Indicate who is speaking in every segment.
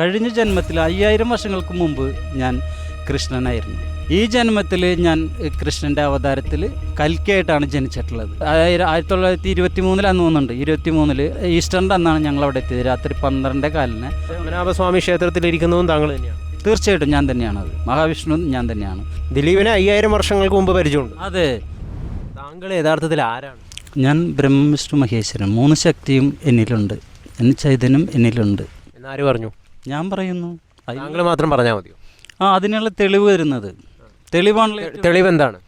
Speaker 1: കഴിഞ്ഞ ജന്മത്തിൽ അയ്യായിരം വർഷങ്ങൾക്ക് മുമ്പ് ഞാൻ കൃഷ്ണനായിരുന്നു. ഈ ജന്മത്തിൽ ഞാൻ കൃഷ്ണന്റെ അവതാരത്തിൽ കൽക്കിയായിട്ടാണ് ജനിച്ചിട്ടുള്ളത്. അതായത് ആയിരത്തി തൊള്ളായിരത്തി ഇരുപത്തി മൂന്നിലാന്ന് തോന്നുന്നുണ്ട്. ഇരുപത്തി മൂന്നിൽ ഈസ്റ്ററിന്റെ അന്നാണ് ഞങ്ങൾ അവിടെ എത്തിയത്. രാത്രി പന്ത്രണ്ടേ കാലിന്.
Speaker 2: പത്മനാഭസ്വാമി ക്ഷേത്രത്തിൽ ഇരിക്കുന്നതും താങ്കൾ തന്നെയാണ്.
Speaker 1: തീർച്ചയായിട്ടും ഞാൻ തന്നെയാണ് അത്. മഹാവിഷ്ണു ഞാൻ തന്നെയാണ്.
Speaker 2: ദിലീപിനെ അയ്യായിരം വർഷങ്ങൾക്ക് മുമ്പ് പരിചയമുണ്ട്.
Speaker 1: അതെ.
Speaker 2: താങ്കൾ യഥാർത്ഥത്തിൽ ആരാണ്?
Speaker 1: ഞാൻ ബ്രഹ്മവിഷ്ണു മഹേശ്വരൻ. മൂന്ന് ശക്തിയും എന്നിലുണ്ട്. എന്ന ചൈതന്യം എന്നിലുണ്ട്.
Speaker 2: എന്നാര് പറഞ്ഞു?
Speaker 1: ഞാൻ പറയുന്നു.
Speaker 2: താങ്കൾ മാത്രം പറഞ്ഞാൽ മതിയോ?
Speaker 1: ആ അതിനുള്ള തെളിവ് വരുന്നത് തെളിവാണ്
Speaker 2: തെളിവ് എന്താണ്?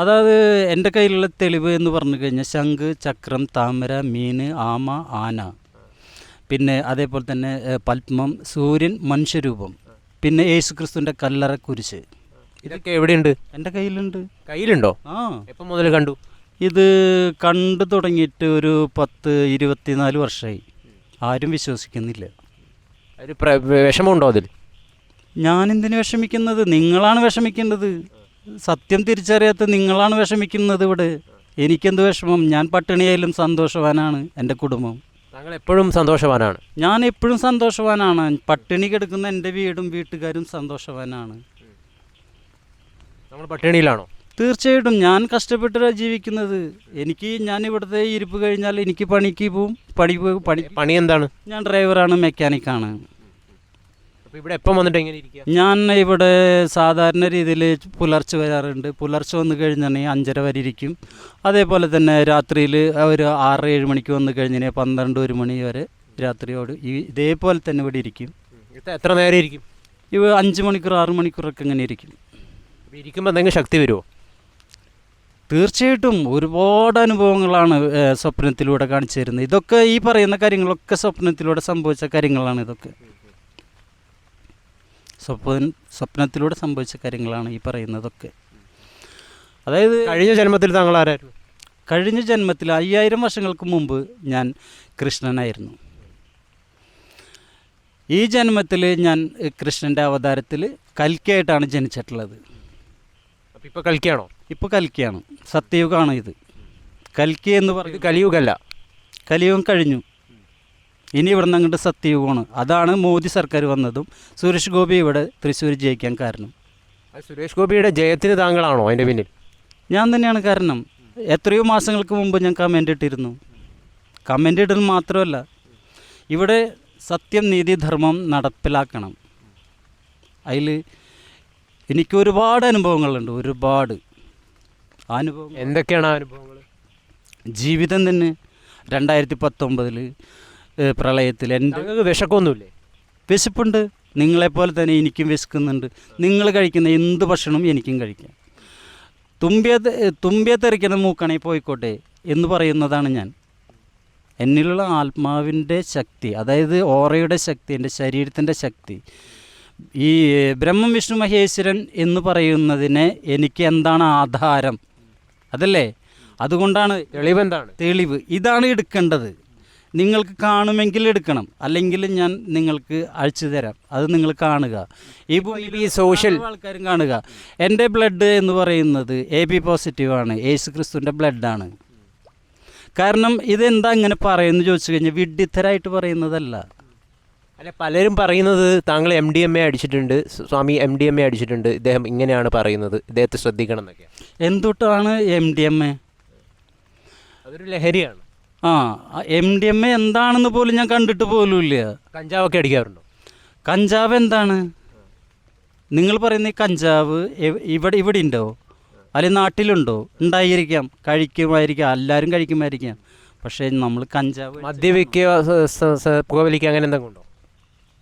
Speaker 1: അതായത് എന്റെ കയ്യിലുള്ള തെളിവ് എന്ന് പറഞ്ഞു കഴിഞ്ഞാൽ ശംഖ് ചക്രം താമര മീൻ ആമ ആന. പിന്നെ അതേപോലെ തന്നെ പത്മം സൂര്യൻ മനുഷ്യരൂപം. പിന്നെ യേശു ക്രിസ്തുവിന്റെ കല്ലറ കുരിശ്.
Speaker 2: ഇതൊക്കെ എവിടെയുണ്ട്?
Speaker 1: എന്റെ കയ്യിലുണ്ട്.
Speaker 2: കയ്യിലുണ്ടോ?
Speaker 1: ആ.
Speaker 2: എപ്പം മുതൽ കണ്ടു?
Speaker 1: ഇത് കണ്ടു തുടങ്ങിയിട്ട് ഒരു പത്ത് ഇരുപത്തിനാല് വർഷമായി. ആരും വിശ്വസിക്കുന്നില്ല.
Speaker 2: ഒരു വിഷമമുണ്ടോ അതിൽ?
Speaker 1: ഞാനെന്തിനു വിഷമിക്കുന്നത്? നിങ്ങളാണ് വിഷമിക്കേണ്ടത്. സത്യം തിരിച്ചറിയാത്ത നിങ്ങളാണ് വിഷമിക്കുന്നത് ഇവിടെ. എനിക്കെന്ത് വിഷമം? ഞാൻ പട്ടിണിയായാലും സന്തോഷവാനാണ് എന്റെ കുടുംബം.
Speaker 2: താങ്കൾ എപ്പോഴും സന്തോഷവാനാണ്?
Speaker 1: ഞാൻ എപ്പോഴും സന്തോഷവാനാണ്. പട്ടിണി കിടക്കുന്ന എന്റെ വീടും വീട്ടുകാരും സന്തോഷവാനാണ്.
Speaker 2: നമ്മൾ പട്ടിണിയിലാണോ?
Speaker 1: തീർച്ചയായിട്ടും ഞാൻ കഷ്ടപ്പെട്ടാണ് ജീവിക്കുന്നത്. എനിക്ക് ഞാൻ ഇവിടുത്തെ ഇരിപ്പ് കഴിഞ്ഞാൽ എനിക്ക് പണിക്ക് പോവും. പണി പണി
Speaker 2: പണി എന്താണ്?
Speaker 1: ഞാൻ ഡ്രൈവറാണ് മെക്കാനിക്കാണ്.
Speaker 2: ഇവിടെ എപ്പം വന്നിട്ട് എങ്ങനെ ഇരിക്കുക?
Speaker 1: ഞാൻ ഇവിടെ സാധാരണ രീതിയിൽ പുലർച്ചെ വരാറുണ്ട്. പുലർച്ചെ വന്നു കഴിഞ്ഞാണെങ്കിൽ അഞ്ചര വരെ ഇരിക്കും. അതേപോലെ തന്നെ രാത്രിയിൽ ഒരു ആറ് ഏഴ് മണിക്ക് വന്നു കഴിഞ്ഞാൽ പന്ത്രണ്ട് ഒരു മണി വരെ രാത്രിയോട് ഈ ഇതേപോലെ തന്നെ ഇവിടെ ഇരിക്കും.
Speaker 2: എത്ര നേരം ഇരിക്കും?
Speaker 1: ഇവ അഞ്ച് മണിക്കൂർ ആറ് മണിക്കൂറൊക്കെ ഇങ്ങനെ ഇരിക്കും.
Speaker 2: ഇരിക്കുമ്പോൾ എന്തെങ്കിലും ശക്തി വരുമോ
Speaker 1: തീർച്ചയായിട്ടും ഒരുപാട് അനുഭവങ്ങളാണ് സ്വപ്നത്തിലൂടെ കാണിച്ചു തരുന്നത്. ഇതൊക്കെ ഈ പറയുന്ന കാര്യങ്ങളൊക്കെ സ്വപ്നത്തിലൂടെ സംഭവിച്ച കാര്യങ്ങളാണ് ഇതൊക്കെ. സ്വപ്ന സ്വപ്നത്തിലൂടെ സംഭവിച്ച കാര്യങ്ങളാണ് ഈ പറയുന്നതൊക്കെ. അതായത്
Speaker 2: കഴിഞ്ഞ ജന്മത്തിൽ താങ്കൾ ആരായിരുന്നു
Speaker 1: കഴിഞ്ഞ ജന്മത്തിൽ അയ്യായിരം വർഷങ്ങൾക്ക് മുമ്പ് ഞാൻ കൃഷ്ണനായിരുന്നു. ഈ ജന്മത്തിൽ ഞാൻ കൃഷ്ണന്റെ അവതാരത്തിൽ കൽക്കിയായിട്ടാണ് ജനിച്ചിട്ടുള്ളത്.
Speaker 2: അപ്പോൾ ഇപ്പോൾ കളിക്കുകയാണോ
Speaker 1: ഇപ്പോൾ കൽക്കിയാണ്. സത്യയുഗമാണ് ഇത്. കൽക്കി എന്ന്
Speaker 2: പറഞ്ഞ
Speaker 1: പറയും
Speaker 2: കലിയുഗല്ല.
Speaker 1: കലിയുഗം കഴിഞ്ഞു. ഇനി ഇവിടെ നിന്ന് അങ്ങോട്ട് സത്യയുഗമാണ്. അതാണ് മോദി സർക്കാർ വന്നതും സുരേഷ് ഗോപി ഇവിടെ തൃശ്ശൂർ ജയിക്കാൻ കാരണം.
Speaker 2: സുരേഷ് ഗോപിയുടെ ജയത്തിന് താങ്കളാണോ അതിന്റെ പിന്നിൽ?
Speaker 1: ഞാൻ തന്നെയാണ് കാരണം. എത്രയോ മാസങ്ങൾക്ക് മുമ്പ് ഞാൻ കമന്റ് ഇട്ടിരുന്നു. കമന്റ് ഇടൽ മാത്രമല്ല ഇവിടെ സത്യം നീതി ധർമ്മം നടപ്പിലാക്കണം. അതിൽ എനിക്ക് ഒരുപാട് അനുഭവങ്ങളുണ്ട് ഒരുപാട്. അനുഭവം
Speaker 2: എന്തൊക്കെയാണ് അനുഭവങ്ങൾ?
Speaker 1: ജീവിതം തന്നെ രണ്ടായിരത്തി പത്തൊമ്പതിൽ പ്രളയത്തിൽ
Speaker 2: എന്റെ വിശക്കൊന്നുമില്ലേ?
Speaker 1: വിശപ്പുണ്ട്. നിങ്ങളെപ്പോലെ തന്നെ എനിക്കും വിശക്കുന്നുണ്ട്. നിങ്ങൾ കഴിക്കുന്ന എന്ത് ഭക്ഷണവും എനിക്കും കഴിക്കാം. തുമ്പിയ തുമ്പിയ തെറിക്കുന്ന മൂക്കണേ പോയിക്കോട്ടെ എന്ന് പറയുന്നതാണ് ഞാൻ. എന്നിലുള്ള ആത്മാവിന്റെ ശക്തി അതായത് ഓറയുടെ ശക്തി എന്റെ ശരീരത്തിന്റെ ശക്തി ഈ ബ്രഹ്മം വിഷ്ണു മഹേശ്വരൻ എന്ന് പറയുന്നതിനെ എനിക്ക് എന്താണ് ആധാരം? അതല്ലേ? അതുകൊണ്ടാണ്
Speaker 2: തെളിവ് എന്താണ്
Speaker 1: തെളിവ്. ഇതാണ് എടുക്കേണ്ടത്. നിങ്ങൾക്ക് കാണുമെങ്കിൽ എടുക്കണം. അല്ലെങ്കിൽ ഞാൻ നിങ്ങൾക്ക് അഴിച്ചു തരാം. അത് നിങ്ങൾ കാണുക. ഈ
Speaker 2: ഈ
Speaker 1: സോഷ്യൽ ആൾക്കാരും കാണുക. എന്റെ ബ്ലഡ് എന്ന് പറയുന്നത് എ ബി പോസിറ്റീവാണ് യേശു ക്രിസ്തുവിന്റെ ബ്ലഡാണ് കാരണം ഇതെന്താ ഇങ്ങനെ പറയുന്നു ചോദിച്ചു കഴിഞ്ഞാൽ വിഡ്ഢിത്തരായിട്ട് പറയുന്നതല്ല.
Speaker 2: അല്ല പലരും പറയുന്നത് താങ്കൾ എം ഡി എം എ അടിച്ചിട്ടുണ്ട്. സ്വാമി എം ഡി എം എ അടിച്ചിട്ടുണ്ട്. ഇദ്ദേഹം ഇങ്ങനെയാണ് പറയുന്നത്. ഇദ്ദേഹത്തെ ശ്രദ്ധിക്കണം എന്നൊക്കെ.
Speaker 1: എന്തുട്ടാണ് എം ഡി എം എ
Speaker 2: അതൊരു ലഹരിയാണ്.
Speaker 1: ആ എം ഡി എം എ എന്താണെന്ന് പോലും ഞാൻ കണ്ടിട്ട് പോലുമില്ല.
Speaker 2: കഞ്ചാവൊക്കെ അടിക്കാറുണ്ടോ?
Speaker 1: കഞ്ചാവ് എന്താണ്? നിങ്ങൾ പറയുന്ന ഈ കഞ്ചാവ് ഇവിടെ ഇവിടെ ഉണ്ടോ അല്ലെങ്കിൽ നാട്ടിലുണ്ടോ? ഉണ്ടായിരിക്കാം. കഴിക്കുമായിരിക്കാം. എല്ലാവരും കഴിക്കുമായിരിക്കാം. പക്ഷേ നമ്മൾ കഞ്ചാവ്
Speaker 2: മദ്യപിക്കുക പുകവലിക്കുക അങ്ങനെ എന്തെങ്കിലും ഉണ്ടോ?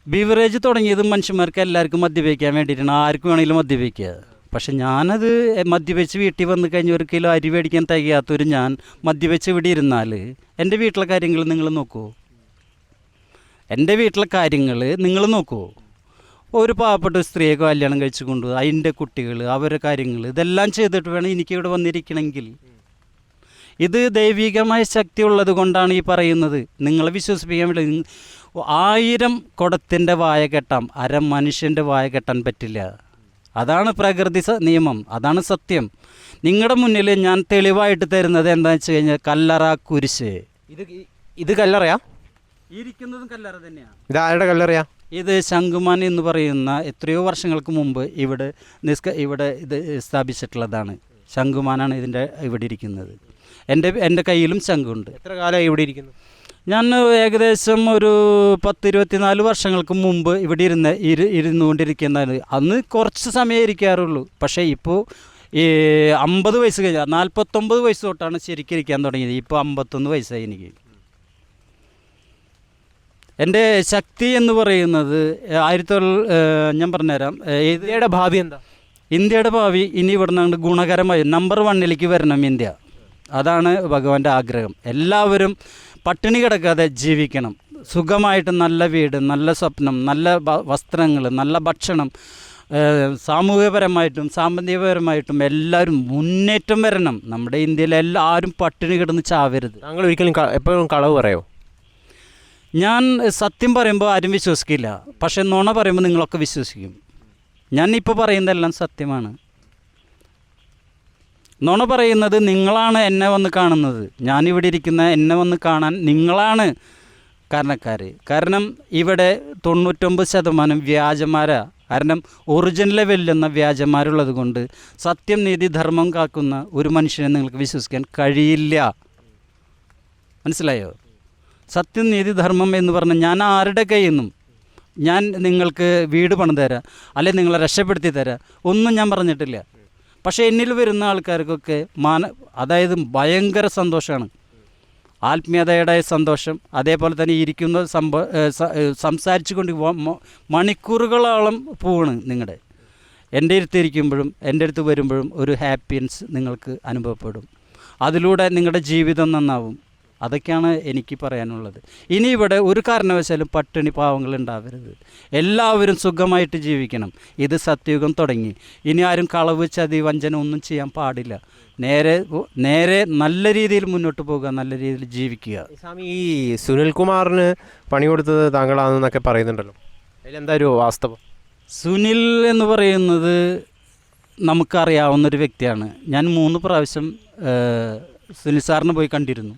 Speaker 1: ബിവറേജ് തുടങ്ങിയത് മനുഷ്യന്മാർക്ക് എല്ലാവർക്കും മദ്യപിക്കാൻ വേണ്ടിയിട്ടാണ്. ആർക്കും വേണമെങ്കിലും മദ്യപിക്കുക. പക്ഷെ ഞാനത് മദ്യപിച്ച് വീട്ടിൽ വന്നു കഴിഞ്ഞ ഒരു കിലോ അരി മേടിക്കാൻ തികയാത്തൊരു ഞാൻ മദ്യപിച്ച് ഇവിടെ ഇരുന്നാൽ എന്റെ വീട്ടിലെ കാര്യങ്ങൾ നിങ്ങൾ നോക്കൂ. എന്റെ വീട്ടിലെ കാര്യങ്ങൾ നിങ്ങൾ നോക്കൂ. ഒരു പാവപ്പെട്ട സ്ത്രീയെ കല്യാണം കഴിച്ചു കൊണ്ട് അതിന്റെ കുട്ടികൾ അവരുടെ കാര്യങ്ങൾ ഇതെല്ലാം ചെയ്തിട്ട് വേണം എനിക്കിവിടെ വന്നിരിക്കണമെങ്കിൽ. ഇത് ദൈവികമായ ശക്തി ഉള്ളത് കൊണ്ടാണ് ഈ പറയുന്നത്. നിങ്ങളെ വിശ്വസിപ്പിക്കാൻ വേണ്ടി ആയിരം കുടത്തിന്റെ വായ കെട്ടാം അര മനുഷ്യന്റെ വായ കെട്ടാൻ പറ്റില്ല. അതാണ് പ്രകൃതി നിയമം അതാണ് സത്യം. നിങ്ങളുടെ മുന്നിൽ ഞാൻ തെളിവായിട്ട് തരുന്നത് എന്താണെന്ന് വെച്ച് കഴിഞ്ഞാൽ കല്ലറ കുരിശ്.
Speaker 2: ഇത് ഇത് കല്ലറയാ?
Speaker 1: ഇരിക്കുന്നതും കല്ലറ തന്നെയാണ്
Speaker 2: ഇത് ആരുടെ കല്ലറയാ?
Speaker 1: ഇത് ശംഖുമാൻ എന്ന് പറയുന്ന എത്രയോ വർഷങ്ങൾക്ക് മുമ്പ് ഇവിടെ നിസ്ക ഇവിടെ ഇത് സ്ഥാപിച്ചിട്ടുള്ളതാണ്. ശംഖുമാനാണ് ഇതിന്റെ ഇവിടെ ഇരിക്കുന്നത്. എന്റെ എന്റെ കയ്യിലും ശംഖുണ്ട്.
Speaker 2: എത്ര കാലമായി ഇവിടെ ഇരിക്കുന്നു?
Speaker 1: ഞാൻ ഏകദേശം ഒരു പത്ത് ഇരുപത്തിനാല് വർഷങ്ങൾക്ക് മുമ്പ് ഇവിടെ ഇരുന്ന് ഇരു ഇരുന്നുകൊണ്ടിരിക്കുന്നതാണ്. അന്ന് കുറച്ച് സമയം ഇരിക്കാറുള്ളൂ. പക്ഷേ ഇപ്പോൾ ഈ അമ്പത് വയസ്സ് കഴിഞ്ഞ നാൽപ്പത്തൊമ്പത് വയസ്സ് തൊട്ടാണ് ശരിക്കും ഇരിക്കാൻ തുടങ്ങിയത്. ഇപ്പോൾ അമ്പത്തൊന്ന് വയസ്സായി എനിക്ക്. എന്റെ ശക്തി എന്ന് പറയുന്നത് ആയിരത്തി തൊള്ള ഞാൻ പറഞ്ഞുതരാം.
Speaker 2: ഇന്ത്യയുടെ ഭാവി എന്താ?
Speaker 1: ഇന്ത്യയുടെ ഭാവി ഇനി ഇവിടുന്ന് അങ്ങോട്ട് ഗുണകരമായി. നമ്പർ വണ്ണിലേക്ക് വരണം ഇന്ത്യ. അതാണ് ഭഗവാന്റെ ആഗ്രഹം. എല്ലാവരും പട്ടിണി കിടക്കാതെ ജീവിക്കണം. സുഖമായിട്ട് നല്ല വീട് നല്ല സ്വപ്നം നല്ല വസ്ത്രങ്ങൾ നല്ല ഭക്ഷണം സാമൂഹികപരമായിട്ടും സാമ്പത്തികപരമായിട്ടും എല്ലാവരും മുന്നേറ്റം വരണം. നമ്മുടെ ഇന്ത്യയിൽ എല്ലാവരും പട്ടിണി കിടന്ന് ചാവരുത്.
Speaker 2: താങ്കൾ ഒരിക്കലും എപ്പോഴും കളവ് പറയോ?
Speaker 1: ഞാൻ സത്യം പറയുമ്പോൾ ആരും വിശ്വസിക്കില്ല. പക്ഷെ നുണ പറയുമ്പോൾ നിങ്ങളൊക്കെ വിശ്വസിക്കും. ഞാൻ ഇപ്പോൾ പറയുന്നതെല്ലാം സത്യമാണ്. നുണ പറയുന്നത് നിങ്ങളാണ് എന്നെ വന്ന് കാണുന്നത്. ഞാനിവിടെ ഇരിക്കുന്ന എന്നെ വന്ന് കാണാൻ നിങ്ങളാണ് കാരണക്കാർ കാരണം ഇവിടെ തൊണ്ണൂറ്റൊമ്പത് ശതമാനം വ്യാജന്മാരാ. കാരണം ഒറിജിനലെ വെല്ലുന്ന വ്യാജന്മാരുള്ളത് കൊണ്ട് സത്യം നീതി ധർമ്മം കാക്കുന്ന ഒരു മനുഷ്യനെ നിങ്ങൾക്ക് വിശ്വസിക്കാൻ കഴിയില്ല. മനസ്സിലായോ? സത്യം നീതി ധർമ്മം എന്ന് പറഞ്ഞാൽ ഞാൻ ആരുടെ കയ്യിൽ നിന്നും? ഞാൻ നിങ്ങൾക്ക് വീട് പണിതരാം തരാം അല്ലെങ്കിൽ നിങ്ങളെ രക്ഷപ്പെടുത്തി തരാം ഒന്നും ഞാൻ പറഞ്ഞിട്ടില്ല. പക്ഷേ എന്നിൽ വരുന്ന ആൾക്കാർക്കൊക്കെ മാന അതായത് ഭയങ്കര സന്തോഷമാണ്. ആത്മീയതയുടെ സന്തോഷം അതേപോലെ തന്നെ ഇരിക്കുന്ന സംഭ ഏഹ് സ- ഏഹ് സംസാരിച്ചു കൊണ്ട് മണിക്കൂറുകളോളം പോവാണ് നിങ്ങളുടെ എന്റെ അടുത്ത് ഇരിക്കുമ്പോഴും എന്റെ അടുത്ത് വരുമ്പോഴും ഒരു ഹാപ്പിനെസ് നിങ്ങൾക്ക് അനുഭവപ്പെടും. അതിലൂടെ നിങ്ങളുടെ ജീവിതം നന്നാവും. അതൊക്കെയാണ് എനിക്ക് പറയാനുള്ളത്. ഇനി ഇവിടെ ഒരു കാരണവശാലും പട്ടിണി പാവങ്ങൾ ഉണ്ടാവരുത്. എല്ലാവരും സുഖമായിട്ട് ജീവിക്കണം. ഇത് സത്യയുഗം തുടങ്ങി. ഇനി ആരും കളവ് ചതി വഞ്ചന ഒന്നും ചെയ്യാൻ പാടില്ല. നേരെ നേരെ നല്ല രീതിയിൽ മുന്നോട്ട് പോകുക നല്ല രീതിയിൽ ജീവിക്കുക.
Speaker 2: സ്വാമി ഈ സുനിൽകുമാറിന് പണി കൊടുത്തത് താങ്കളാണെന്നൊക്കെ പറയുന്നുണ്ടല്ലോ. അതിലെന്താ ഒരു വാസ്തവം?
Speaker 1: സുനിൽ എന്ന് പറയുന്നത് നമുക്കറിയാവുന്നൊരു വ്യക്തിയാണ്. ഞാൻ മൂന്ന് പ്രാവശ്യം സുനിൽ സാറിന് പോയി കണ്ടിരുന്നു.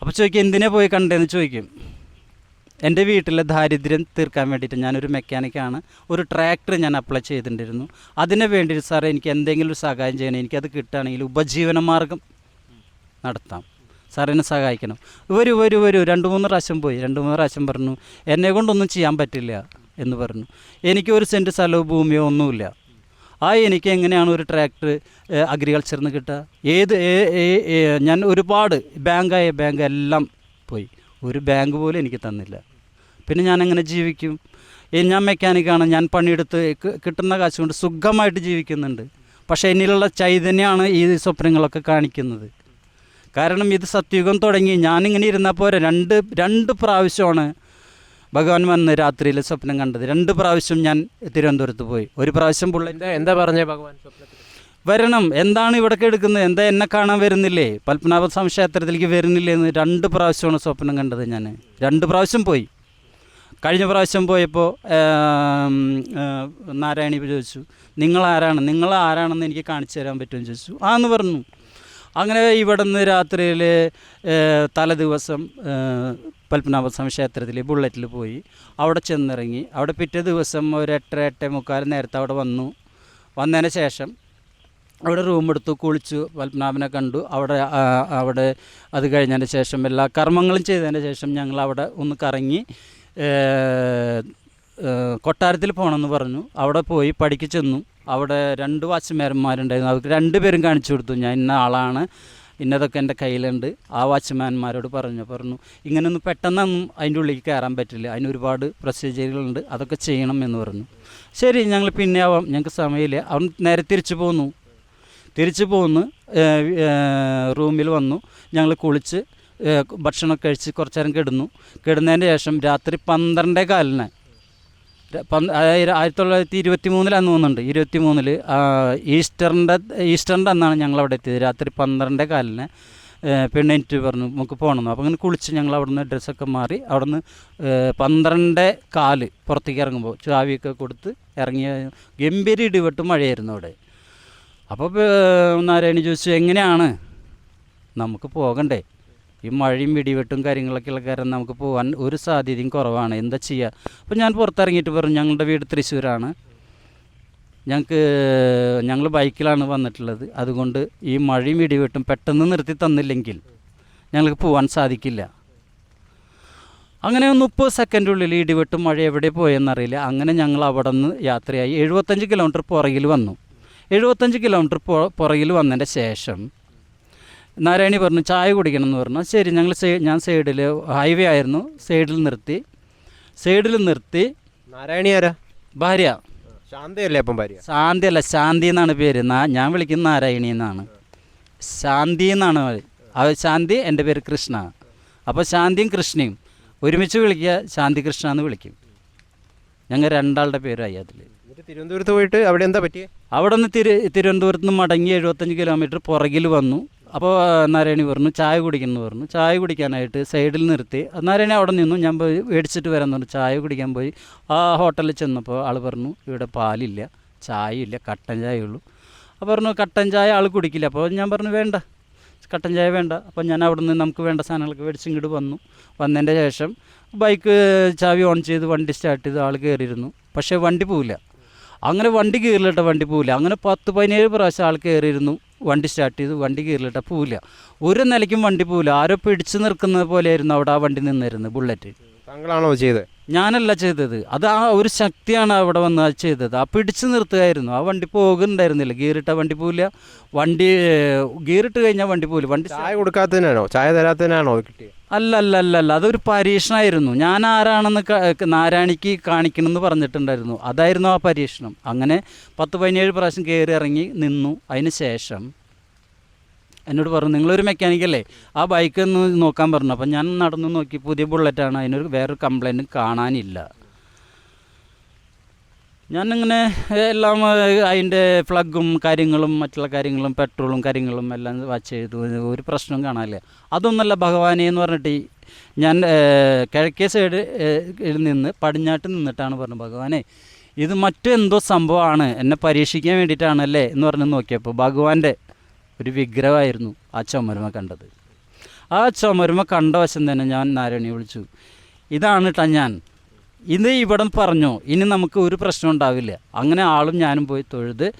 Speaker 1: അപ്പോൾ ചോദിക്കും എന്തിനാ പോയി കണ്ടതെന്ന് ചോദിക്കും എന്റെ വീട്ടിലെ ദാരിദ്ര്യം തീർക്കാൻ വേണ്ടിയിട്ട് ഞാനൊരു മെക്കാനിക്കാണ് ഒരു ട്രാക്ടർ ഞാൻ അപ്ലൈ ചെയ്തിട്ടുണ്ടായിരുന്നു അതിന് വേണ്ടി സാറേ എനിക്ക് എന്തെങ്കിലും ഒരു സഹായം ചെയ്യണം. എനിക്കത് കിട്ടുകയാണെങ്കിൽ ഉപജീവന മാർഗം നടത്താം. സാറിനെ സഹായിക്കണം. വരൂ വരൂ വരൂ. രണ്ട് മൂന്ന് പ്രാവശ്യം പോയി. രണ്ട് മൂന്ന് പ്രാവശ്യം പറഞ്ഞു. എന്നെ കൊണ്ടൊന്നും ചെയ്യാൻ പറ്റില്ല. എന്ന് പറഞ്ഞു. എനിക്ക് ഒരു സെന്റ് സ്ഥലവും ഭൂമിയോ ഒന്നുമില്ല. ആ എനിക്ക് എങ്ങനെയാണ് ഒരു ട്രാക്ടർ അഗ്രികൾച്ചറിൽ നിന്ന് കിട്ടുക? ഏത് ഞാൻ ഒരുപാട് ബാങ്കായ ബാങ്ക് എല്ലാം പോയി. ഒരു ബാങ്ക് പോലും എനിക്ക് തന്നില്ല. പിന്നെ ഞാൻ എങ്ങനെ ജീവിക്കും ഞാൻ മെക്കാനിക്കാണ് ഞാൻ പണിയെടുത്ത് കിട്ടുന്ന കാശ് കൊണ്ട് സുഖമായിട്ട് ജീവിക്കുന്നുണ്ട്. പക്ഷേ എന്നിലുള്ള ചൈതന്യമാണ് ഈ സ്വപ്നങ്ങളൊക്കെ കാണിക്കുന്നത്. കാരണം ഇത് സത്യുഗം തുടങ്ങി. ഞാനിങ്ങനെ ഇരുന്നപ്പോൾ രണ്ട് രണ്ട് പ്രാവശ്യമാണ് ഭഗവാൻ വന്ന് രാത്രിയിൽ സ്വപ്നം കണ്ടത്. രണ്ട് പ്രാവശ്യം ഞാൻ തിരുവനന്തപുരത്ത് പോയി. ഒരു പ്രാവശ്യം പുള്ളി
Speaker 2: എന്താ പറഞ്ഞേ ഭഗവാൻ
Speaker 1: വരണം. എന്താണ് ഇവിടെ എടുക്കുന്നത്? എന്താ എന്നെ കാണാൻ വരുന്നില്ലേ? പത്മനാഭ സംശയത്രത്തിലേക്ക് ക്ഷേത്രത്തിലേക്ക് വരുന്നില്ലേ എന്ന് രണ്ട് പ്രാവശ്യമാണ് സ്വപ്നം കണ്ടത് ഞാൻ. രണ്ട് പ്രാവശ്യം പോയി. കഴിഞ്ഞ പ്രാവശ്യം പോയപ്പോൾ നാരായണി ചോദിച്ചു നിങ്ങൾ ആരാണ്? നിങ്ങൾ ആരാണെന്ന് എനിക്ക് കാണിച്ചു തരാൻ പറ്റുമെന്ന് ചോദിച്ചു. ആ എന്ന് പറഞ്ഞു. അങ്ങനെ ഇവിടെ നിന്ന് രാത്രിയിൽ തലേ ദിവസം ഏ, പത്മനാഭസ്വാമി ക്ഷേത്രത്തിൽ ബുള്ളറ്റിൽ പോയി. അവിടെ ചെന്നിറങ്ങി. അവിടെ പിറ്റേ ദിവസം ഒരു എട്ടര എട്ടേ മുക്കാൽ നേരത്തെ അവിടെ വന്നു. വന്നതിന് ശേഷം അവിടെ റൂം എടുത്തു കുളിച്ചു. പത്മനാഭനെ കണ്ടു. അവിടെ അവിടെ അത് കഴിഞ്ഞതിന് ശേഷം എല്ലാ കർമ്മങ്ങളും ചെയ്തതിന് ശേഷം ഞങ്ങൾ അവിടെ ഒന്ന് കറങ്ങി കൊട്ടാരത്തിൽ പോകണമെന്ന് പറഞ്ഞു. അവിടെ പോയി പഠിക്ക് ചെന്നു. അവിടെ രണ്ട് വാച്ച്മാരന്മാരുണ്ടായിരുന്നു അവർക്ക് രണ്ടുപേരും കാണിച്ചു കൊടുത്തു. ഞാൻ ഇന്ന ആളാണ്. ഇന്നതൊക്കെ എന്റെ കയ്യിലുണ്ട്. ആ വാച്ച്മാൻമാരോട് പറഞ്ഞു പറഞ്ഞു ഇങ്ങനെയൊന്നും പെട്ടെന്നൊന്നും അതിന്റെ ഉള്ളിൽ കയറാൻ പറ്റില്ല. അതിന് ഒരുപാട് പ്രൊസീജിയറുകളുണ്ട്. അതൊക്കെ ചെയ്യണം എന്ന് പറഞ്ഞു. ശരി ഞങ്ങൾ പിന്നെ ആവാം ഞങ്ങൾക്ക് സമയമില്ല. അവൻ നേരെ തിരിച്ചു പോന്നു. തിരിച്ചു പോന്ന് റൂമിൽ വന്നു. ഞങ്ങൾ കുളിച്ച് ഭക്ഷണം കഴിച്ച് കുറച്ച് നേരം കിടന്നു. കിടന്നതിന് ശേഷം രാത്രി പന്ത്രണ്ടേ കാലിന് ര- പന്ത് അതായത് ആയിരത്തി തൊള്ളായിരത്തി ഇരുപത്തി മൂന്നിലാന്ന് തോന്നുന്നുണ്ട്. ഇരുപത്തി മൂന്നിൽ ഈസ്റ്ററിന്റെ ഈസ്റ്ററിന്റെ അന്നാണ് ഞങ്ങൾ അവിടെ എത്തിയത്. രാത്രി പന്ത്രണ്ടേ കാലിന് പെണ്ണിറ്റ് പറഞ്ഞു നമുക്ക് പോകണം. അപ്പോൾ അങ്ങനെ കുളിച്ച് ഞങ്ങൾ അവിടെ നിന്ന് ഡ്രസ്സൊക്കെ മാറി അവിടെ നിന്ന് പന്ത്രണ്ടേ കാൽ പുറത്തേക്ക് ഇറങ്ങുമ്പോൾ ചാവിയൊക്കെ കൊടുത്ത് ഇറങ്ങിയ ഗംഭീര ഇടിവെട്ട് മഴയായിരുന്നു അവിടെ. അപ്പോൾ നാരായണി ചോദിച്ചു എങ്ങനെയാണ്? നമുക്ക് പോകണ്ടേ? ഈ മഴയും വെടിവെട്ടും കാര്യങ്ങളൊക്കെ ഉള്ള കാരണം നമുക്ക് പോകാൻ ഒരു സാധ്യതയും കുറവാണ്. എന്താ ചെയ്യുക അപ്പോൾ ഞാൻ പുറത്തിറങ്ങിയിട്ട് പറഞ്ഞു ഞങ്ങളുടെ വീട് തൃശ്ശൂരാണ്. ഞങ്ങൾക്ക് ഞങ്ങൾ ബൈക്കിലാണ് വന്നിട്ടുള്ളത്. അതുകൊണ്ട് ഈ മഴയും വെടിവെട്ടും പെട്ടെന്ന് നിർത്തി തന്നില്ലെങ്കിൽ ഞങ്ങൾക്ക് പോകാൻ സാധിക്കില്ല. അങ്ങനെ മുപ്പത് സെക്കൻഡുള്ളിൽ ഇടിവെട്ടും മഴ എവിടെ പോയെന്നറിയില്ല അങ്ങനെ ഞങ്ങൾ അവിടെ നിന്ന് യാത്രയായി. എഴുപത്തഞ്ച് കിലോമീറ്റർ പുറകിൽ വന്നു. എഴുപത്തഞ്ച് കിലോമീറ്റർ പുറകിൽ വന്നതിന്റെ ശേഷം നാരായണി പറഞ്ഞു ചായ കുടിക്കണം എന്ന് പറഞ്ഞു. ശരി ഞങ്ങൾ സൈ ഞാൻ സൈഡിൽ ഹൈവേ ആയിരുന്നു സൈഡിൽ നിർത്തി. സൈഡിൽ നിർത്തി.
Speaker 2: നാരായണി ആരാ?
Speaker 1: ഭാര്യ.
Speaker 2: ശാന്തയല്ലേ അപ്പം ഭാര്യ?
Speaker 1: ശാന്തി അല്ല ശാന്തി എന്നാണ് പേര്. ഞാൻ വിളിക്കുന്നത് നാരായണി എന്നാണ്. ശാന്തി എന്നാണ് അവ- അവ ശാന്തി എന്റെ പേര് കൃഷ്ണ. അപ്പോൾ ശാന്തിയും കൃഷ്ണയും ഒരുമിച്ച് വിളിക്കുക ശാന്തി കൃഷ്ണ എന്ന് വിളിക്കും. ഞങ്ങൾ രണ്ടാളുടെ പേരായി അതിൽ
Speaker 2: തിരുവനന്തപുരത്ത് പോയിട്ട് അവിടെ എന്താ പറ്റിയത്
Speaker 1: അവിടെ നിന്ന് തിരു തിരുവനന്തപുരത്ത് നിന്ന് മടങ്ങി എഴുപത്തഞ്ച് കിലോമീറ്റർ പുറകിൽ വന്നു. അപ്പോൾ നാരായണി പറഞ്ഞു ചായ കുടിക്കുന്നു പറഞ്ഞു. ചായ കുടിക്കാനായിട്ട് സൈഡിൽ നിർത്തി. നാരായണി അവിടെ നിന്നു. ഞാൻ പോയി മേടിച്ചിട്ട് വരാമെന്ന് പറഞ്ഞു. ചായ കുടിക്കാൻ പോയി. ആ ഹോട്ടലിൽ ചെന്നപ്പോൾ ആൾ പറഞ്ഞു ഇവിടെ പാലില്ല ചായയില്ല കട്ടൻ ചായ ഉള്ളൂ അപ്പോൾ പറഞ്ഞു കട്ടൻ ചായ ആൾ കുടിക്കില്ല. അപ്പോൾ ഞാൻ പറഞ്ഞു വേണ്ട കട്ടൻ ചായ വേണ്ട. അപ്പോൾ ഞാൻ അവിടെ നിന്ന് നമുക്ക് വേണ്ട സാധനങ്ങളൊക്കെ മേടിച്ച് ഇങ്ങോട്ട് വന്നു. വന്നതിന്റെ ശേഷം ബൈക്ക് ചാവി ഓൺ ചെയ്ത് വണ്ടി സ്റ്റാർട്ട് ചെയ്ത് ആൾ കയറിയിരുന്നു. പക്ഷേ വണ്ടി പോവില്ല. അങ്ങനെ വണ്ടി കീറിലിട്ട വണ്ടി പോവില്ല. അങ്ങനെ പത്ത് പതിനേഴ് പ്രാവശ്യം ആൾ കയറിയിരുന്നു. വണ്ടി സ്റ്റാർട്ട് ചെയ്തു വണ്ടി കീറിലിട്ട പോവില്ല ഒരു നിലയ്ക്കും വണ്ടി പോവില്ല. ആരോ പിടിച്ചു നിൽക്കുന്നത് പോലെയായിരുന്നു അവിടെ ആ വണ്ടി നിന്നിരുന്നത് ബുള്ളറ്റ്
Speaker 2: താങ്കളാണോ ചെയ്തത്?
Speaker 1: ഞാനല്ല ചെയ്തത്. അത് ആ ഒരു ശക്തിയാണ് അവിടെ വന്ന് ചെയ്തത്. ആ പിടിച്ചു നിർത്തുകയായിരുന്നു. ആ വണ്ടി പോകുന്നുണ്ടായിരുന്നില്ല. ഗീറിട്ട വണ്ടി പോവില്ല. വണ്ടി ഗീറിട്ട് കഴിഞ്ഞാൽ വണ്ടി പോവില്ല. വണ്ടി
Speaker 2: ചായ കൊടുക്കാത്തതിനാണോ? ചായ തരാത്തതിനാണോ കിട്ടിയത്?
Speaker 1: അല്ല അല്ല അല്ല അല്ല അതൊരു പരീക്ഷണമായിരുന്നു ഞാൻ ആരാണെന്ന് നാരായണിക്ക് കാണിക്കണമെന്ന് പറഞ്ഞിട്ടുണ്ടായിരുന്നു. അതായിരുന്നു ആ പരീക്ഷണം. അങ്ങനെ പത്ത് പതിനേഴ് പ്രാവശ്യം കയറി ഇറങ്ങി നിന്നു. അതിന് ശേഷം എന്നോട് പറഞ്ഞു നിങ്ങളൊരു മെക്കാനിക്കല്ലേ ആ ബൈക്ക് ഒന്ന് നോക്കാൻ പറഞ്ഞു. അപ്പം ഞാൻ നടന്നു നോക്കി പുതിയ ബുള്ളറ്റാണ് അതിനൊരു വേറൊരു കംപ്ലൈന്റും കാണാനില്ല. ഞാനിങ്ങനെ എല്ലാം അതിന്റെ പ്ലഗും കാര്യങ്ങളും മറ്റുള്ള കാര്യങ്ങളും പെട്രോളും കാര്യങ്ങളും എല്ലാം വാച്ച് ചെയ്തു ഒരു പ്രശ്നവും കാണാനില്ല. അതൊന്നുമല്ല ഭഗവാനെ എന്ന് പറഞ്ഞിട്ട് ഞാൻ കിഴക്കേ സൈഡ് നിന്ന് പടിഞ്ഞാട്ട് നിന്നിട്ടാണ് പറഞ്ഞത്. ഭഗവാനെ ഇത് മറ്റെന്തോ സംഭവമാണ്. എന്നെ പരീക്ഷിക്കാൻ വേണ്ടിയിട്ടാണല്ലേ എന്ന് പറഞ്ഞ് നോക്കിയപ്പോൾ ഭഗവാന്റെ ഒരു വിഗ്രഹമായിരുന്നു ആ ചുമരുമ കണ്ടത്. ആ ചുമരുമ കണ്ട വശം തന്നെ ഞാൻ നാരായണിയെ വിളിച്ചു. ഇതാണ് കേട്ടോ ഞാൻ. ഇത് ഇവിടെ പറഞ്ഞു ഇനി നമുക്ക് ഒരു പ്രശ്നം ഉണ്ടാവില്ല. അങ്ങനെ ആളും ഞാനും പോയി തൊഴുത്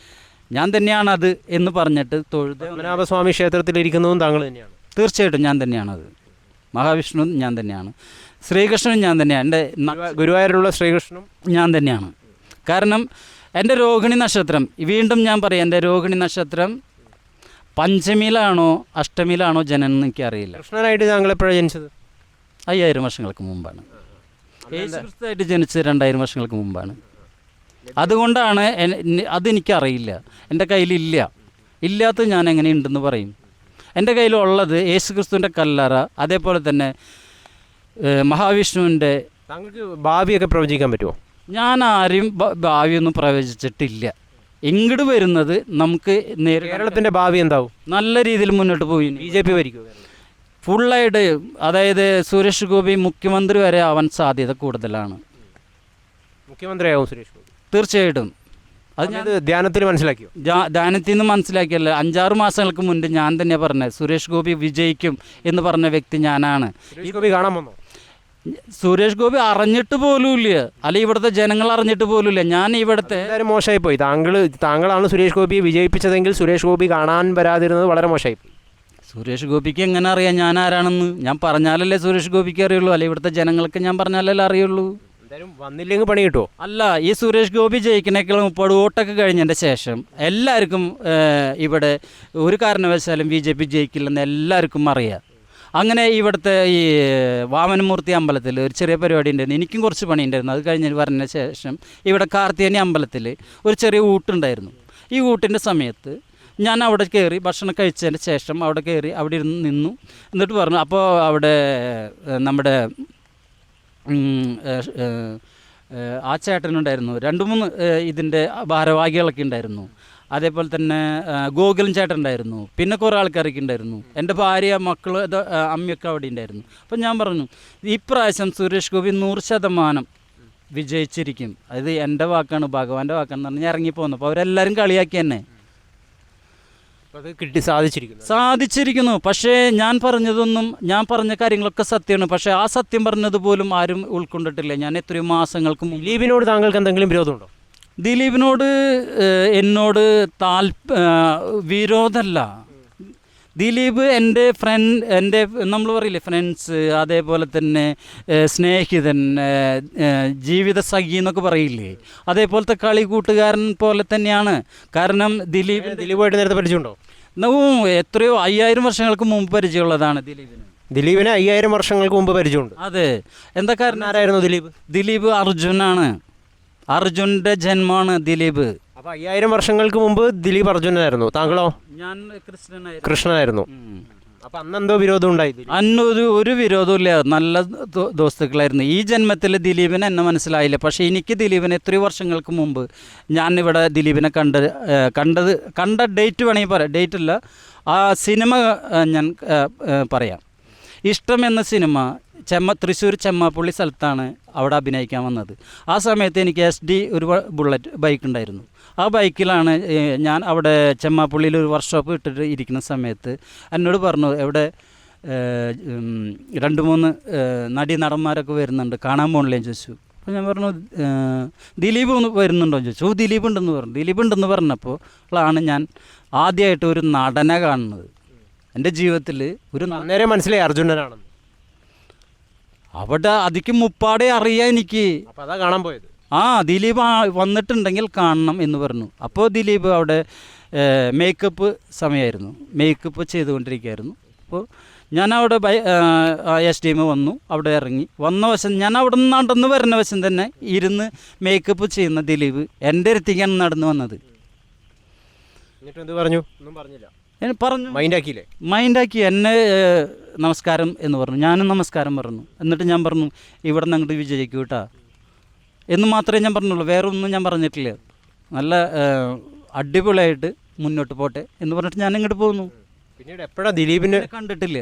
Speaker 1: ഞാൻ തന്നെയാണത് എന്ന് പറഞ്ഞിട്ട് തൊഴുത്
Speaker 2: പത്മനാഭസ്വാമി ക്ഷേത്രത്തിൽ ഇരിക്കുന്നതും താങ്കൾ തന്നെയാണ്.
Speaker 1: തീർച്ചയായിട്ടും ഞാൻ തന്നെയാണത്. മഹാവിഷ്ണു ഞാൻ തന്നെയാണ്. ശ്രീകൃഷ്ണനും ഞാൻ തന്നെയാണ്. എന്റെ ഗുരുവായൂരുള്ള
Speaker 2: ഗുരുവാ- ശ്രീകൃഷ്ണനും
Speaker 1: ഞാൻ തന്നെയാണ്. കാരണം എന്റെ രോഹിണി നക്ഷത്രം വീണ്ടും ഞാൻ പറയാം എന്റെ രോഹിണി നക്ഷത്രം പഞ്ചമിയിലാണോ അഷ്ടമിയിലാണോ ജനനം എന്ന് എനിക്കറിയില്ല.
Speaker 2: കൃഷ്ണനായിട്ട് താങ്കൾ എപ്പോഴാണ് ജനിച്ചത്?
Speaker 1: അയ്യായിരം വർഷങ്ങൾക്ക് മുമ്പാണ്. യേശുക്രിസ്തുവായിട്ട് ജനിച്ചത് രണ്ടായിരം വർഷങ്ങൾക്ക് മുമ്പാണ്. അതുകൊണ്ടാണ് അതെനിക്കറിയില്ല. എന്റെ കയ്യിലില്ല. ഇല്ലാത്തത് ഞാൻ എങ്ങനെ ഉണ്ടെന്ന് പറയും. എന്റെ കയ്യിലുള്ളത് യേശുക്രിസ്തുവിന്റെ കല്ലറ അതേപോലെ തന്നെ മഹാവിഷ്ണുവിന്റെ
Speaker 2: താങ്കൾക്ക് ഭാവിയൊക്കെ പ്രവചിക്കാൻ പറ്റുമോ?
Speaker 1: ഞാൻ ആരും ഭാവിയൊന്നും പ്രവചിച്ചിട്ടില്ല. ഇങ്ങോട്ട് വരുന്നത് നമുക്ക്
Speaker 2: കേരളത്തിന്റെ ഭാവി എന്താവും?
Speaker 1: നല്ല രീതിയിൽ മുന്നോട്ട് പോയി.
Speaker 2: ബി ജെ പി ഭരിക്കും
Speaker 1: ഫുള്ളായിട്ട് അതായത് സുരേഷ് ഗോപി മുഖ്യമന്ത്രി വരെ ആവാൻ സാധ്യത കൂടുതലാണ്.
Speaker 2: മുഖ്യമന്ത്രിയാവും സുരേഷ് ഗോപി.
Speaker 1: തീർച്ചയായിട്ടും. അത് ഞാൻ
Speaker 2: ധ്യാനത്തിൽ മനസ്സിലാക്കിയോ?
Speaker 1: ധ്യാനത്തിൽ നിന്ന് മനസ്സിലാക്കിയല്ല. അഞ്ചാറ് മാസങ്ങൾക്ക് മുൻപ് ഞാൻ തന്നെ പറഞ്ഞത് സുരേഷ് ഗോപി വിജയിക്കും എന്ന് പറഞ്ഞ വ്യക്തി ഞാനാണ്.
Speaker 2: സുരേഷ് ഗോപി കാണാൻ വന്നോ?
Speaker 1: സുരേഷ് ഗോപി അറിഞ്ഞിട്ട് പോലുമില്ല. അല്ല ഇവിടുത്തെ ജനങ്ങൾ അറിഞ്ഞിട്ട് പോലുമില്ല. ഞാൻ ഇവിടുത്തെ
Speaker 2: മോശമായി പോയി താങ്കൾ താങ്കളാണ് സുരേഷ് ഗോപിയെ വിജയിപ്പിച്ചതെങ്കിൽ സുരേഷ് ഗോപി കാണാൻ വരാതിരുന്നത് വളരെ മോശമായി
Speaker 1: സുരേഷ് ഗോപിക്ക് എങ്ങനെ അറിയാം? ഞാൻ ആരാണെന്ന്? ഞാൻ പറഞ്ഞാലല്ലേ സുരേഷ് ഗോപിക്ക് അറിയുള്ളൂ. അല്ലെ ഇവിടുത്തെ ജനങ്ങൾക്ക് ഞാൻ പറഞ്ഞാലല്ലേ അറിയുള്ളൂ.
Speaker 2: എന്തായാലും വന്നില്ലെങ്കിൽ പണി കിട്ടുമോ
Speaker 1: അല്ല ഈ സുരേഷ് ഗോപി ജയിക്കണേക്കാളും മുപ്പത് വോട്ടൊക്കെ കഴിഞ്ഞതിന്റെ ശേഷം എല്ലാവർക്കും ഇവിടെ ഒരു കാരണവശാലും ബി ജെ പി ജയിക്കില്ലെന്ന് എല്ലാവർക്കും അറിയാം. അങ്ങനെ ഇവിടുത്തെ ഈ വാമനമൂർത്തി അമ്പലത്തിൽ ഒരു ചെറിയ പരിപാടി ഉണ്ടായിരുന്നു. എനിക്കും കുറച്ച് പണി ഉണ്ടായിരുന്നു. അത് കഴിഞ്ഞ് പറഞ്ഞ ശേഷം ഇവിടെ കാർത്തികനി അമ്പലത്തിൽ ഒരു ചെറിയ ഊട്ടുണ്ടായിരുന്നു. ഈ ഊട്ടിന്റെ സമയത്ത് ഞാൻ അവിടെ കയറി ഭക്ഷണം കഴിച്ചതിന് ശേഷം അവിടെ കയറി അവിടെ ഇരുന്ന് നിന്നു. എന്നിട്ട് പറഞ്ഞു അപ്പോൾ അവിടെ നമ്മുടെ ആ ചേട്ടനുണ്ടായിരുന്നു. രണ്ട് മൂന്ന് ഇതിന്റെ ഭാരവാഹികളൊക്കെ ഉണ്ടായിരുന്നു. അതേപോലെ തന്നെ ഗോകുലൻ ചേട്ടൻ ഉണ്ടായിരുന്നു പിന്നെ കുറേ ആൾക്കാരൊക്കെ ഉണ്ടായിരുന്നു. എന്റെ ഭാര്യ മക്കൾ അമ്മയൊക്കെ അവിടെ ഉണ്ടായിരുന്നു. അപ്പം ഞാൻ പറഞ്ഞു ഇപ്രാവശ്യം സുരേഷ് ഗോപി നൂറ് ശതമാനം വിജയിച്ചിരിക്കും. അത് എന്റെ വാക്കാണ് ഭഗവാന്റെ വാക്കാണെന്ന് പറഞ്ഞ് ഇറങ്ങിപ്പോന്നു. അപ്പോൾ അവരെല്ലാവരും കളിയാക്കി
Speaker 2: അപ്പോൾ അത് കിട്ടി സാധിച്ചിരിക്കുന്നു.
Speaker 1: സാധിച്ചിരിക്കുന്നു. പക്ഷേ ഞാൻ പറഞ്ഞതൊന്നും ഞാൻ പറഞ്ഞ കാര്യങ്ങളൊക്കെ സത്യമാണ്. പക്ഷേ ആ സത്യം പറഞ്ഞത് പോലും ആരും ഉൾക്കൊണ്ടിട്ടില്ല. ഞാൻ എത്രയോ മാസങ്ങൾക്ക് മുമ്പ്
Speaker 2: ദിലീപിനോട് താങ്കൾക്ക് എന്തെങ്കിലും വിരോധമുണ്ടോ?
Speaker 1: ദിലീപിനോട് എന്നോട് താൽ വിരോധമല്ല. ദിലീപ് എന്റെ ഫ്രണ്ട് എന്റെ നമ്മൾ പറയില്ലേ ഫ്രണ്ട്സ് അതേപോലെ തന്നെ സ്നേഹിതൻ ജീവിത സഖി എന്നൊക്കെ പറയില്ലേ? അതേപോലത്തെ കളി കൂട്ടുകാരൻ പോലെ തന്നെയാണ്. കാരണം ദിലീപ്
Speaker 2: ദിലീപുമായിട്ട് നേരത്തെ പരിചയമുണ്ടോ?
Speaker 1: എത്രയോ അയ്യായിരം വർഷങ്ങൾക്ക് മുമ്പ് പരിചയമുള്ളതാണ് ദിലീപിന്.
Speaker 2: ദിലീപിന് അയ്യായിരം വർഷങ്ങൾക്ക് മുമ്പ് പരിചയമുണ്ട്.
Speaker 1: അതെ. എന്താ കാരണം?
Speaker 2: ആരായിരുന്നു ദിലീപ്?
Speaker 1: ദിലീപ് അർജുനാണ്. അർജുന്റെ ജന്മമാണ് ദിലീപ്.
Speaker 2: അപ്പോൾ അയ്യായിരം വർഷങ്ങൾക്ക് മുമ്പ് ദിലീപ് അർജുനനായിരുന്നു. താങ്കളോ?
Speaker 1: ഞാൻ കൃഷ്ണനായിരുന്നു.
Speaker 2: കൃഷ്ണനായിരുന്നു. അപ്പോൾ അന്ന് എന്തോ വിരോധം ഉണ്ടായി അന്ന്
Speaker 1: ഒരു ഒരു വിരോധമില്ല നല്ല ദോസ്തുക്കളായിരുന്നു. ഈ ജന്മത്തിൽ ദിലീപിനെ എന്നെ മനസ്സിലായില്ല. പക്ഷേ എനിക്ക് ദിലീപിനെ എത്രയോ വർഷങ്ങൾക്ക് മുമ്പ് ഞാൻ ഇവിടെ ദിലീപിനെ കണ്ട കണ്ടത് കണ്ട ഡേറ്റ് വേണമെങ്കിൽ പറയാം. ഡേറ്റ് അല്ല. ആ സിനിമ ഞാൻ പറയാം. ഇഷ്ടം എന്ന സിനിമ ചെമ്മ തൃശ്ശൂർ ചെമ്മാപ്പള്ളി സ്ഥലത്താണ് അവിടെ അഭിനയിക്കാൻ വന്നത്. ആ സമയത്ത് എനിക്ക് എസ് ഡി ഒരു ബുള്ളറ്റ് ബൈക്ക് ഉണ്ടായിരുന്നു. ആ ബൈക്കിലാണ് ഞാൻ അവിടെ ചെമ്മാപ്പള്ളിയിൽ ഒരു വർക്ക്ഷോപ്പ് ഇട്ടിട്ട് ഇരിക്കുന്ന സമയത്ത് എന്നോട് പറഞ്ഞു എവിടെ രണ്ട് മൂന്ന് നടി നടന്മാരൊക്കെ വരുന്നുണ്ട് കാണാൻ പോകണില്ലേ ചോദിച്ചു. അപ്പോൾ ഞാൻ പറഞ്ഞു ദിലീപ് ഒന്ന് വരുന്നുണ്ടോ എന്ന് ചോദിച്ചു. ഓ ദിലീപ് ഉണ്ടെന്ന് പറഞ്ഞു. ദിലീപ് ഉണ്ടെന്ന് പറഞ്ഞപ്പോൾ ആണ് ഞാൻ ആദ്യമായിട്ട് ഒരു നടനെ കാണുന്നത്. എന്റെ ജീവിതത്തിൽ ഒരു
Speaker 2: നേരെ മനസ്സിലായി അർജുനനാണ്
Speaker 1: അവിടെ അതിക്ക് മുപ്പാടെ അറിയാം എനിക്ക്.
Speaker 2: അപ്പോൾ അതാ കാണാൻ പോയത്.
Speaker 1: ആ ദിലീപ് ആ വന്നിട്ടുണ്ടെങ്കിൽ കാണണം എന്ന് പറഞ്ഞു. അപ്പോൾ ദിലീപ് അവിടെ മേക്കപ്പ് സമയമായിരുന്നു മേക്കപ്പ് ചെയ്തുകൊണ്ടിരിക്കുകയായിരുന്നു. അപ്പോൾ ഞാൻ അവിടെ ബൈ എസ് ഡി എം വന്നു. അവിടെ ഇറങ്ങി. വന്ന വശം ഞാൻ അവിടെ നിന്ന് നടന്ന് വരുന്ന വശം തന്നെ ഇരുന്ന് മേക്കപ്പ് ചെയ്യുന്ന ദിലീപ് എന്റെ അടുത്തേക്കാണ് നടന്നു വന്നത്.
Speaker 2: എന്നിട്ട് എന്ത് പറഞ്ഞു? ഒന്നും പറഞ്ഞില്ല.
Speaker 1: ഞാൻ പറഞ്ഞു
Speaker 2: മൈൻഡ് ആക്കിയില്ലേ?
Speaker 1: മൈൻഡാക്കി എന്നെ നമസ്കാരം എന്ന് പറഞ്ഞു. ഞാനും നമസ്കാരം പറഞ്ഞു. എന്നിട്ട് ഞാൻ പറഞ്ഞു ഇവിടെ നിന്ന് അങ്ങോട്ട് വിജയിക്കൂ കേട്ടാ എന്ന് മാത്രമേ ഞാൻ പറഞ്ഞുള്ളൂ. വേറെ ഒന്നും ഞാൻ പറഞ്ഞിട്ടില്ല. നല്ല അടിപൊളിയായിട്ട് മുന്നോട്ട് പോട്ടെ എന്ന് പറഞ്ഞിട്ട് ഞാൻ ഇങ്ങോട്ട് പോകുന്നു.
Speaker 2: പിന്നീട് എപ്പോഴാ ദിലീപിനെ
Speaker 1: കണ്ടിട്ടില്ല.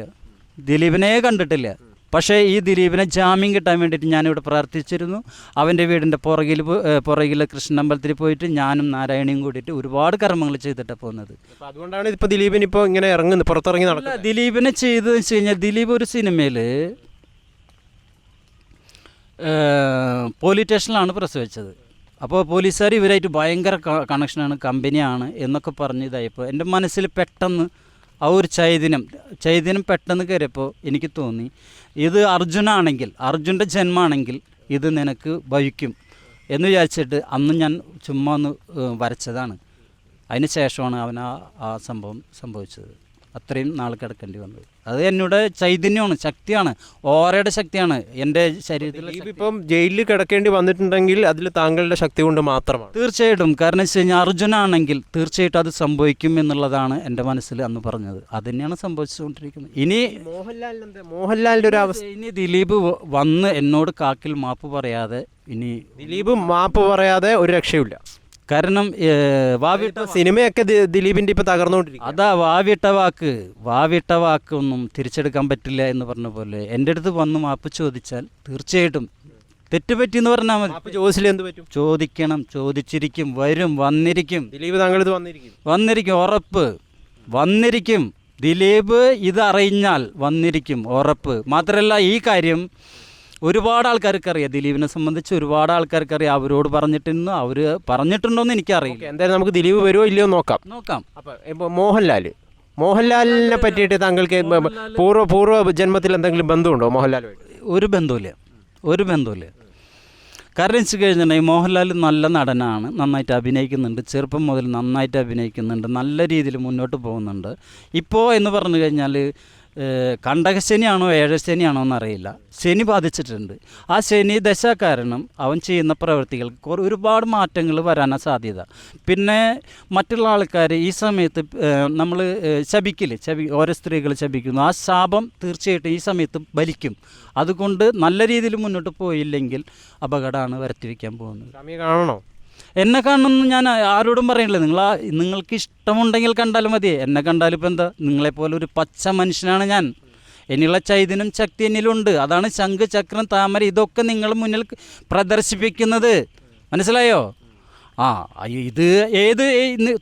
Speaker 1: ദിലീപിനെ കണ്ടിട്ടില്ല. പക്ഷേ ഈ ദിലീപിനെ ജാമ്യം കിട്ടാൻ വേണ്ടിയിട്ട് ഞാനിവിടെ പ്രാർത്ഥിച്ചിരുന്നു. അവന്റെ വീടിന്റെ പുറകിൽ പുറകിൽ കൃഷ്ണമ്പലത്തിൽ പോയിട്ട് ഞാനും നാരായണിയും കൂടിയിട്ട് ഒരുപാട് കർമ്മങ്ങൾ ചെയ്തിട്ടാണ് പോകുന്നത്.
Speaker 2: അതുകൊണ്ടാണ് ഇപ്പോൾ ദിലീപിന് ഇപ്പോൾ ഇങ്ങനെ ഇറങ്ങുന്നത് പുറത്തിറങ്ങി നടക്കുന്നത്?
Speaker 1: ദിലീപിനെ ചെയ്തതെന്ന് വെച്ച് കഴിഞ്ഞാൽ ദിലീപ് ഒരു സിനിമയിൽ പോലീസ് സ്റ്റേഷനിലാണ് പ്രസവിച്ചത് അപ്പോൾ പോലീസുകാർ ഇവരായിട്ട് ഭയങ്കര കണക്ഷനാണ് കമ്പനിയാണ് എന്നൊക്കെ പറഞ്ഞ് ഇതായപ്പോൾ എന്റെ മനസ്സിൽ പെട്ടെന്ന് ആ ഒരു ചൈതന്യം ചൈതന്യം പെട്ടെന്ന് കയറിയപ്പോൾ എനിക്ക് തോന്നി ഇത് അർജുനാണെങ്കിൽ അർജുന്റെ ജന്മമാണെങ്കിൽ ഇത് നിനക്ക് ഭവിക്കും എന്ന് വിചാരിച്ചിട്ട് അന്ന് ഞാൻ ചുമ്മാ ഒന്ന് വരച്ചതാണ്. അതിന് ശേഷമാണ് അവൻ ആ സംഭവം സംഭവിച്ചത്. അത്രയും നാൾ കിടക്കേണ്ടി വന്നത്. അത് എന്നോട് ചൈതന്യമാണ് ശക്തിയാണ് ഓരയുടെ ശക്തിയാണ് എന്റെ
Speaker 2: ശരീരത്തിൽ ഇപ്പം ജയിലിൽ കിടക്കേണ്ടി വന്നിട്ടുണ്ടെങ്കിൽ അതിൽ താങ്കളുടെ ശക്തി കൊണ്ട് മാത്രമാണ്.
Speaker 1: തീർച്ചയായിട്ടും കാരണം വെച്ച് കഴിഞ്ഞാൽ അർജുനാണെങ്കിൽ തീർച്ചയായിട്ടും അത് സംഭവിക്കും എന്നുള്ളതാണ് എന്റെ മനസ്സിൽ അന്ന് പറഞ്ഞത്. അത് തന്നെയാണ് സംഭവിച്ചുകൊണ്ടിരിക്കുന്നത്. ഇനി
Speaker 2: മോഹൻലാലിന്റെ മോഹൻലാലിന്റെ ഒരു അവസ്ഥ
Speaker 1: ഇനി ദിലീപ് വന്ന് എന്നോട് കാക്കിൽ മാപ്പ് പറയാതെ ഇനി
Speaker 2: ദിലീപ് മാപ്പ് പറയാതെ ഒരു രക്ഷയില്ല
Speaker 1: കാരണം വാവിട്ട
Speaker 2: സിനിമയൊക്കെ ദിലീപിന്റെ ഇപ്പൊ തകർന്നുകൊണ്ടിരിക്കും
Speaker 1: അതാ വാവിട്ട വാക്ക്. വാവിട്ട വാക്കൊന്നും തിരിച്ചെടുക്കാൻ പറ്റില്ല എന്ന് പറഞ്ഞ പോലെ എന്റെ അടുത്ത് വന്ന് മാപ്പ് ചോദിച്ചാൽ തീർച്ചയായിട്ടും തെറ്റുപറ്റി എന്ന് പറഞ്ഞാൽ മതി
Speaker 2: ചോദിച്ചില്ല എന്ത് പറ്റും?
Speaker 1: ചോദിക്കണം ചോദിച്ചിരിക്കും വരും വന്നിരിക്കും.
Speaker 2: ദിലീപ് താങ്കൾ ഇത് വന്നിരിക്കും.
Speaker 1: വന്നിരിക്കും ഉറപ്പ്. വന്നിരിക്കും. ദിലീപ് ഇതറിഞ്ഞാൽ വന്നിരിക്കും ഉറപ്പ്. മാത്രമല്ല ഈ കാര്യം ഒരുപാട് ആൾക്കാർക്ക് അറിയാം ദിലീപിനെ സംബന്ധിച്ച് ഒരുപാട് ആൾക്കാർക്ക് അറിയാം അവരോട് പറഞ്ഞിട്ടുണ്ടോ അവർ പറഞ്ഞിട്ടുണ്ടോന്ന് എനിക്കറിയില്ല.
Speaker 2: എന്തായാലും നമുക്ക് ദിലീപ് വരുമോ ഇല്ലയോ നോക്കാം.
Speaker 1: നോക്കാം.
Speaker 2: അപ്പൊ മോഹൻലാൽ. മോഹൻലാൽ മോഹൻലാലിനെ പറ്റിയിട്ട് താങ്കൾക്ക് പൂർവ പൂർവ ജന്മത്തിൽ എന്തെങ്കിലും ബന്ധമുണ്ടോ മോഹൻലാലുമായിട്ട്?
Speaker 1: ഒരു ബന്ധമില്ല ഒരു ബന്ധമില്ല കാരണം വെച്ച് കഴിഞ്ഞിട്ടുണ്ടെങ്കിൽ മോഹൻലാൽ നല്ല നടനാണ് നന്നായിട്ട് അഭിനയിക്കുന്നുണ്ട്. ചെറുപ്പം മുതൽ നന്നായിട്ട് അഭിനയിക്കുന്നുണ്ട്. നല്ല രീതിയിൽ മുന്നോട്ട് പോകുന്നുണ്ട്. ഇപ്പോൾ എന്ന് പറഞ്ഞു കഴിഞ്ഞാൽ കണ്ടകശനിയാണോ ഏഴശനിയാണോ എന്നറിയില്ല. ശനി ബാധിച്ചിട്ടുണ്ട്. ആ ശനി ദശ കാരണം അവൻ ചെയ്യുന്ന പ്രവൃത്തികൾക്ക് ഒരുപാട് മാറ്റങ്ങൾ വരാനാണ് സാധ്യത. പിന്നെ മറ്റുള്ള ആൾക്കാർ ഈ സമയത്ത് നമ്മൾ ശപിക്കില്ലേ? ശപി ഓരോ സ്ത്രീകൾ ശപിക്കുന്നു. ആ ശാപം തീർച്ചയായിട്ടും ഈ സമയത്ത് ബലിക്കും അതുകൊണ്ട് നല്ല രീതിയിൽ മുന്നോട്ട് പോയില്ലെങ്കിൽ അപകടമാണ് വരുത്തിവെക്കാൻ പോകുന്നത്.
Speaker 2: സ്വാമിയെ കാണണോ?
Speaker 1: എന്നെ കാണണമെന്ന് ഞാൻ ആരോടും പറയണില്ല. നിങ്ങൾ നിങ്ങൾക്ക് ഇഷ്ടമുണ്ടെങ്കിൽ കണ്ടാലും മതി. എന്നെ കണ്ടാലും ഇപ്പം എന്താ നിങ്ങളെപ്പോലെ ഒരു പച്ച മനുഷ്യനാണ് ഞാൻ. ഇനിയുള്ള ചൈതന്യം ശക്തി എന്നിലുണ്ട്. അതാണ് ശംഖ് ചക്രം താമര ഇതൊക്കെ നിങ്ങൾ മുന്നിൽ പ്രദർശിപ്പിക്കുന്നത്. മനസ്സിലായോ? ആ ഇത് ഏത്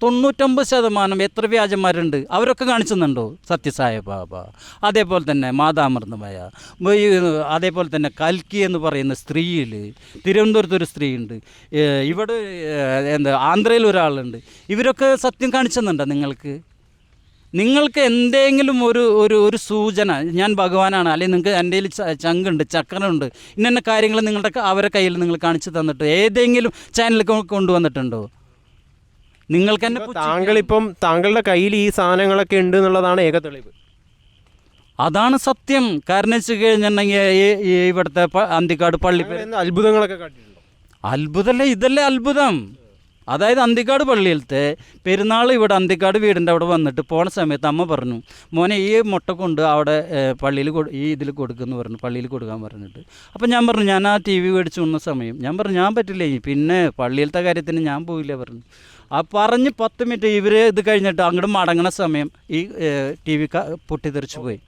Speaker 1: തൊണ്ണൂറ്റൊമ്പത് ശതമാനം എത്ര വ്യാജന്മാരുണ്ട്? അവരൊക്കെ കാണിച്ചുന്നുണ്ടോ? സത്യസായ ബാബ. അതേപോലെ തന്നെ മാതാമൃതമായ. അതേപോലെ തന്നെ കൽക്കി എന്ന് പറയുന്ന സ്ത്രീയിൽ തിരുവനന്തപുരത്ത് ഒരു സ്ത്രീയുണ്ട്. ഇവിടെ എന്താ ആന്ധ്രയിൽ ഒരാളുണ്ട്. ഇവരൊക്കെ സത്യം കാണിച്ചെന്നുണ്ടോ നിങ്ങൾക്ക്? നിങ്ങൾക്ക് എന്തെങ്കിലും ഒരു ഒരു ഒരു സൂചന ഞാൻ ഭഗവാനാണ് അല്ലെങ്കിൽ നിങ്ങൾക്ക് എന്റെ ചങ്കുണ്ട് ചക്രമുണ്ട് ഇന്ന കാര്യങ്ങൾ നിങ്ങളുടെ അവരെ കയ്യിൽ നിങ്ങൾ കാണിച്ചു തന്നിട്ട് ഏതെങ്കിലും ചാനലിൽ കൊണ്ടുവന്നിട്ടുണ്ടോ? നിങ്ങൾക്ക് തന്നെ
Speaker 2: ഇപ്പൊ താങ്കളിപ്പം താങ്കളുടെ കയ്യിൽ ഈ സാധനങ്ങളൊക്കെ ഉണ്ട് എന്നുള്ളതാണ് ഏക തെളിവ്.
Speaker 1: അതാണ് സത്യം. കാരണം വെച്ച് കഴിഞ്ഞിട്ടുണ്ടെങ്കിൽ ഇവിടുത്തെ അന്തിക്കാട് പള്ളി
Speaker 2: അത്ഭുതങ്ങളൊക്കെ
Speaker 1: അത്ഭുതമല്ലേ ഇതല്ലേ അത്ഭുതം. അതായത് അന്തിക്കാട് പള്ളിയിലത്തെ പെരുന്നാൾ ഇവിടെ അന്തിക്കാട് വീടിന്റെ അവിടെ വന്നിട്ട് പോണ സമയത്ത് അമ്മ പറഞ്ഞു മോനെ ഈ മുട്ട കൊണ്ട് അവിടെ പള്ളിയിൽ ഈ ഇതിൽ കൊടുക്കുമെന്ന് പറഞ്ഞു പള്ളിയിൽ കൊടുക്കാൻ പറഞ്ഞിട്ട്. അപ്പോൾ ഞാൻ പറഞ്ഞു ഞാൻ ആ ടി വി മേടിച്ച് വന്ന സമയം. ഞാൻ പറഞ്ഞു ഞാൻ പറ്റില്ല പിന്നെ പള്ളിയിലത്തെ കാര്യത്തിന് ഞാൻ പോയില്ല പറഞ്ഞു. ആ പറഞ്ഞ് പത്ത് മിനിറ്റ് ഇവർ ഇത് കഴിഞ്ഞിട്ട് അങ്ങോട്ട് മടങ്ങണ സമയം ഈ ടി വി പൊട്ടിത്തെറിച്ച് പോയി.